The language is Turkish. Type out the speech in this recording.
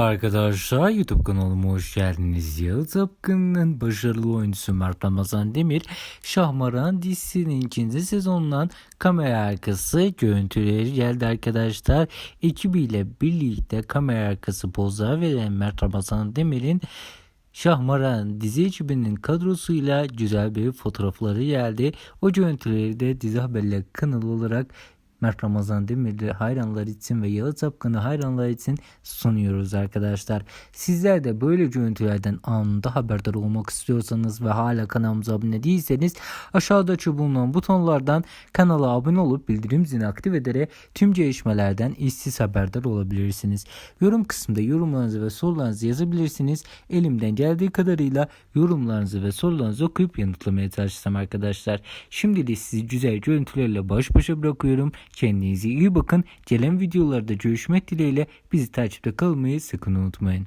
Arkadaşlar YouTube kanalıma hoş geldiniz. Yağız Apkın'ın başarılı oyuncusu Mert Ramazan Demir, Şahmaran dizisinin ikinci sezonundan kamera arkası görüntüleri geldi arkadaşlar. Ekibiyle birlikte kamera arkası pozlar veren Mert Ramazan Demir'in Şahmaran dizi ekibinin kadrosuyla güzel bir fotoğrafları geldi. O görüntüleri de dizi haberler kanalı olarak Mert Ramazan Demir'i hayranlar için ve Yağız Apkın'ı hayranlar için sunuyoruz arkadaşlar. Sizler de böyle görüntülerden anında haberdar olmak istiyorsanız ve hala kanalımıza abone değilseniz aşağıda bulunan butonlardan kanala abone olup bildirim zilini aktif ederek tüm gelişmelerden işsiz haberdar olabilirsiniz. Yorum kısmında yorumlarınızı ve sorularınızı yazabilirsiniz. Elimden geldiği kadarıyla yorumlarınızı ve sorularınızı okuyup yanıtlamaya çalışacağım arkadaşlar. Şimdi de sizi güzel görüntülerle baş başa bırakıyorum. Kendinize iyi bakın. Gelen videolarda görüşmek dileğiyle bizi takipte kalmayı sakın unutmayın.